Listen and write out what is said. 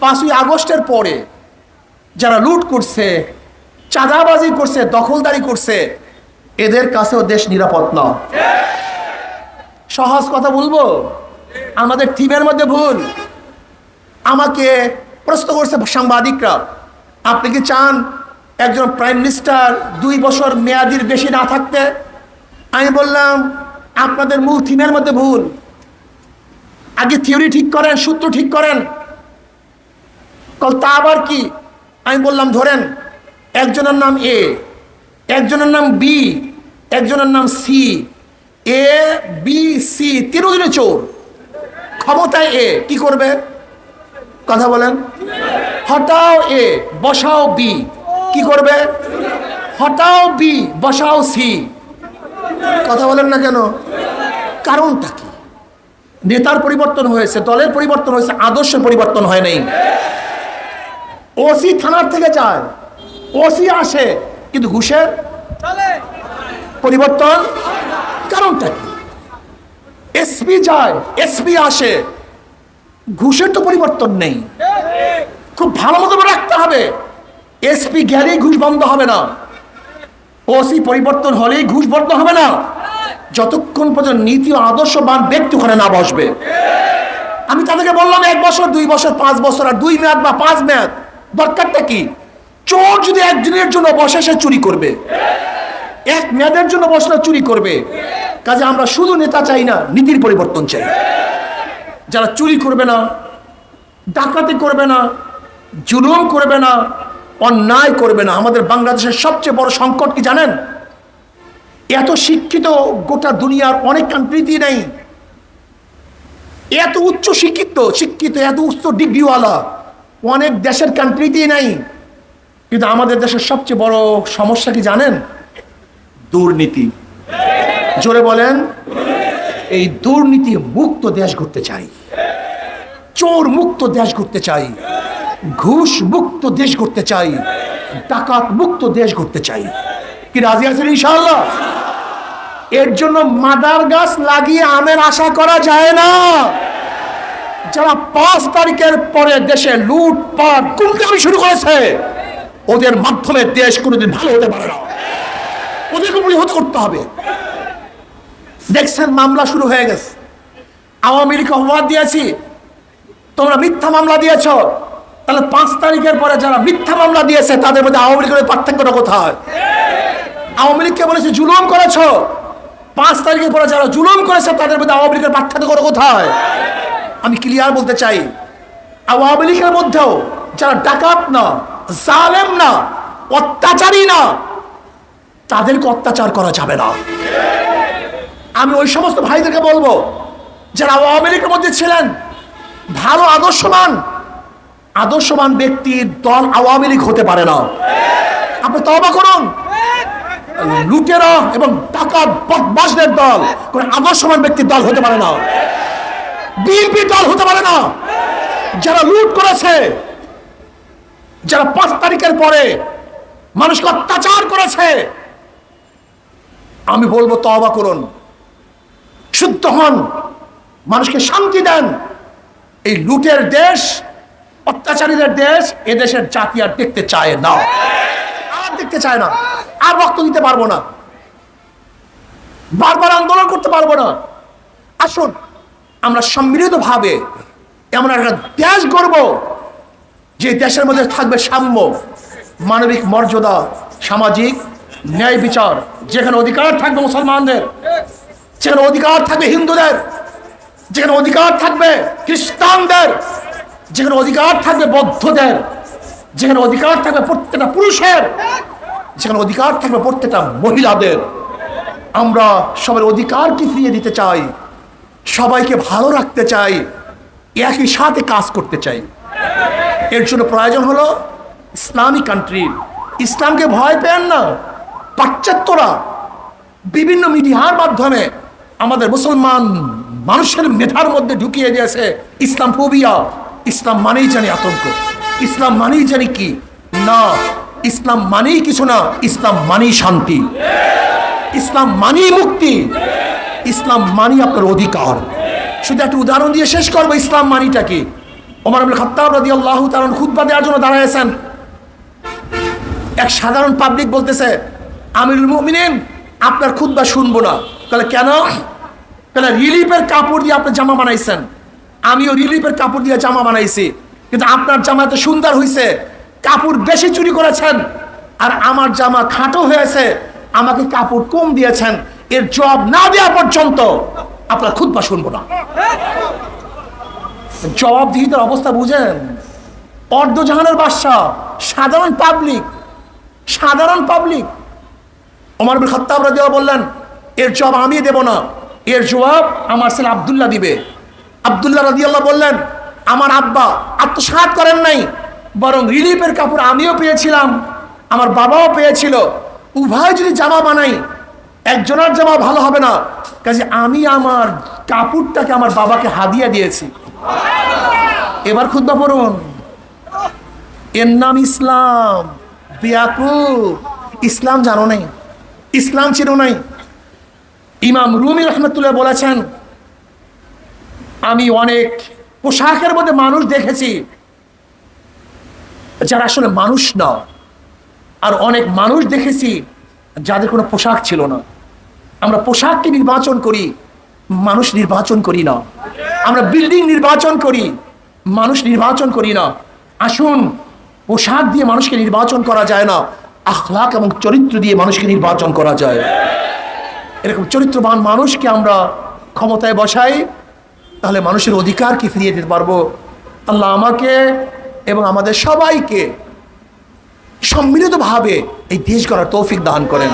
পাঁচই আগস্টের পরে যারা লুট করছে, চাঁদাবাজি করছে, দখলদারি করছে, এদের কাছেও দেশ নিরাপদ না। সহজ কথা বলব? আমাদের থিমের মধ্যে ভুল। আমাকে প্রশ্ন করছে সাংবাদিকরা, আপনি কি চান একজন প্রাইম মিনিস্টার দুই বছর মেয়াদির বেশি না থাকতে? আমি বললাম, আপনাদের মূল থিমের মধ্যে ভুল। আগে থিওরি ঠিক করেন, সূত্র ঠিক করেন কল, তা আবার কি? আমি বললাম, ধরেন, একজনের নাম এ, একজনের নাম বি, একজনের নাম সি, এ, বি, সি, তিনজনে চোর। ক্ষমতায় এ, কি করবে? কথা বলেন। হটাও এ, বসাও বি, কি করবে? হটাও বি, বসাও সি। কথা বলেন না কেন? কারণটা কি? নেতার পরিবর্তন হয়েছে, দলের পরিবর্তন হয়েছে, আদর্শের পরিবর্তন হয় নাই। ওসি থানার থেকে চায়। ওসি আসে কিন্তু ঘুষের পরিবর্তন কারণটা কি? এসপি যায় এসপি আসে ঘুষের তো পরিবর্তন নেই। খুব ভালো মতো করে রাখতে হবে। এসপি গেলেই ঘুষ বন্ধ হবে না। ওসি পরিবর্তন হলেই ঘুষ বন্ধ হবে না। যতক্ষণ পর্যন্ত নীতি ও আদর্শবান ব্যক্তি ওখানে না বসবে। আমি তাদেরকে বললাম এক বছর দুই বছর পাঁচ বছর আর দুই মেয়াদ বা পাঁচ মেয়াদ। দরকারটা কি? চোর যদি একদিনের জন্য বসে, সে চুরি করবে। এক মেয়াদের জন্য বসলে চুরি করবে। কাজে আমরা শুধু নেতা চাই না, নীতির পরিবর্তন চাই। যারা চুরি করবে না, ডাকাতি করবে না, জুলুম করবে না, অন্যায় করবে না, আমাদের বাংলাদেশের সবচেয়ে বড় সংকট কি জানেন? এত শিক্ষিত গোটা দুনিয়ার অনেক কান্ট্রিতেই নেই। এত উচ্চ শিক্ষিত শিক্ষিত, এত উচ্চ ডিগ্রিওয়ালা অনেক দেশের কান্ট্রিতেই নাই। কিন্তু আমাদের দেশের সবচেয়ে বড় সমস্যা কি জানেন? দুর্নীতি। জোরে বলেন। এই দুর্নীতি মুক্ত দেশ করতে চাই। চোর মুক্ত দেশ করতে চাই। ঘুষ মুক্ত দেশ করতে চাই। ডাকাত মুক্ত দেশ করতে চাই। কি রাজি আছেন ইনশাআল্লাহ? এর জন্য মাদার গাছ লাগিয়ে আমের আশা করা যায় না। যারা পাঁচ তারিখের পরে দেশে লুটপাট কুমকামি শুরু করেছে, ওদের মাধ্যমে দেশ কোনোদিন ভালো হতে পারে না। ওদেরকে প্রতিহত করতে হবে। দেখছেন, মামলা শুরু হয়ে গেছে। আওয়ামী লীগ অপবাদ দিয়েছি। তোমরা মিথ্যা মামলা দিয়েছ। তাহলে পাঁচ তারিখের পরে যারা মিথ্যা মামলা দিয়েছে, তাদের মধ্যে আওয়ামী লীগের পার্থক্যটা কোথায়? আওয়ামী লীগকে বলেছে, জুলুম করেছ। পাঁচ তারিখের পরে যারা জুলুম করেছে, তাদের মধ্যে আওয়ামী লীগের পার্থক্য কোথায়? আমি ক্লিয়ার বলতে চাই। আওয়ামী লীগের মধ্যেও যারা ডাকাত না, জালেম না, অত্যাচারী না, তাদেরকে অত্যাচার করা যাবে না। আমি ওই সমস্ত ভাইদেরকে বলব, যারা আওয়ামী লীগের মধ্যে ছিলেন, ভালো আদর্শবান আদর্শবান ব্যক্তির দল আওয়ামী লীগ হতে পারে না। আপনি তবা করুন। লুটেরা এবং টাকা বদমাসদের দল, কোন আদর্শবান ব্যক্তির দল হতে পারে না। বিএনপি দল হতে পারে না। যারা লুট করেছে, যারা পাঁচ তারিখের পরে মানুষকে অত্যাচার করেছে, আমি বলব তবা করুন। শুদ্ধ হন, মানুষকে শান্তি দেন। এই লুটের দেশ, অত্যাচারীদের দেশ, এ দেশের জাতি আর দেখতে চায় না। আর দেখতে চায় না। আর রক্ত দিতে পারব না। বারবার আন্দোলন করতে পারব না। আসুন আমরা সম্মিলিতভাবে এমন একটা দেশ গড়ব যে দেশের মধ্যে থাকবে সাম্য, মানবিক মর্যাদা, সামাজিক ন্যায় বিচার। যেখানে অধিকার থাকবে মুসলমানদের, যেখানে অধিকার থাকবে হিন্দুদের, যেখানে অধিকার থাকবে খ্রিস্টানদের, যেখানে অধিকার থাকবে বৌদ্ধদের, যেখানে অধিকার থাকবে প্রত্যেকটা পুরুষের, যেখানে অধিকার থাকবে প্রত্যেকটা মহিলাদের। আমরা সবার অধিকারকে ফিরিয়ে দিতে চাই। সবাইকে ভালো রাখতে চাই, একই সাথে কাজ করতে চাই। এর জন্য প্রয়োজন হলো ইসলামী কান্ট্রি ইসলামকে ভয় পেন না। পাশ্চাত্যরা বিভিন্ন মিডিয়ার মাধ্যমে আমাদের মুসলমান মানুষের মেধার মধ্যে ঢুকিয়ে দিয়েছে ইসলাম ফোবিয়া ইসলাম মানেই জানি আতঙ্ক। ইসলাম মানেই জানি কি? না, ইসলাম মানেই কিছু না, ইসলাম মানেই শান্তি। ইসলাম মানেই মুক্তি। ইসলাম মানি আপনার অধিকার। শুধু একটা উদাহরণ দিয়ে শেষ করব, ইসলাম মানিটা কি? ওমর আব্দুল খত্তাব রাদি আল্লাহ তালন খুদ্া দেওয়ার জন্য দাঁড়াইছেন এক সাধারণ পাবলিক বলতেছে, আমিরুল মুমিনিন, আপনার খুদ্া শুনব না। তাহলে কেন? তাহলে রিলিফের কাপড় দিয়ে আপনি জামা বানাইছেন। আমিও রিলিফের কাপড় দিয়ে জামা বানাইছি। কিন্তু আপনার জামা এত সুন্দর হয়েছে কাপড় বেশি চুরি করেছেন, আর আমার জামা খাটো হয়েছে, আমাকে কাপড় কম দিয়েছেন। এর জবাব না দেওয়া পর্যন্ত আপনার খুদ্া শুনব না। জবাবদিহিতার অবস্থা বুঝেন? অর্ধজাহানের বাদশাহ, সাধারণ পাবলিক সাধারণ পাবলিক ওমর বিন খত্তাব রাদিয়াল্লাহু বললেন, এর জবাব আমি দেব না, এর জবাব আমার ছেলে আব্দুল্লাহ দিবে। আব্দুল্লাহ রাদিয়াল্লাহ বললেন, আমার আব্বা আত্মসাৎ করেন নাই, বরং রিলিফের কাপড় আমিও পেয়েছিলাম, আমার বাবাও পেয়েছিল। উভয় যদি জামা বানাই একজনের জামা ভালো হবে না। কাজে আমি আমার কাপড়টাকে আমার বাবাকে হাদিয়া দিয়েছি। এবার খুদ্া পড়ুন। এর নাম ইসলাম। বিয়াকুব। ইসলাম জানো নাই? ইসলাম ছিল নাই? ইমাম রুমি রহমতুল্লাহ বলেছেন, আমি অনেক পোশাকের মধ্যে মানুষ দেখেছি, যারা আসলে মানুষ না। আর অনেক মানুষ দেখেছি যাদের কোনো পোশাক ছিল না। আমরা পোশাককে নির্বাচন করি, মানুষ নির্বাচন করি না। আমরা বিল্ডিং নির্বাচন করি, মানুষ নির্বাচন করি না। আসুন, পোশাক দিয়ে মানুষকে নির্বাচন করা যায় না, আখলাক এবং চরিত্র দিয়ে মানুষকে নির্বাচন করা যায়। এরকম চরিত্রবান মানুষকে আমরা ক্ষমতায় বসাই, তাহলে মানুষের অধিকারকে ফিরিয়ে দিতে পারব? আল্লাহ আমাকে এবং আমাদের সবাইকে সম্মিলিতভাবে এই দেশ গড়ার তৌফিক দান করেন।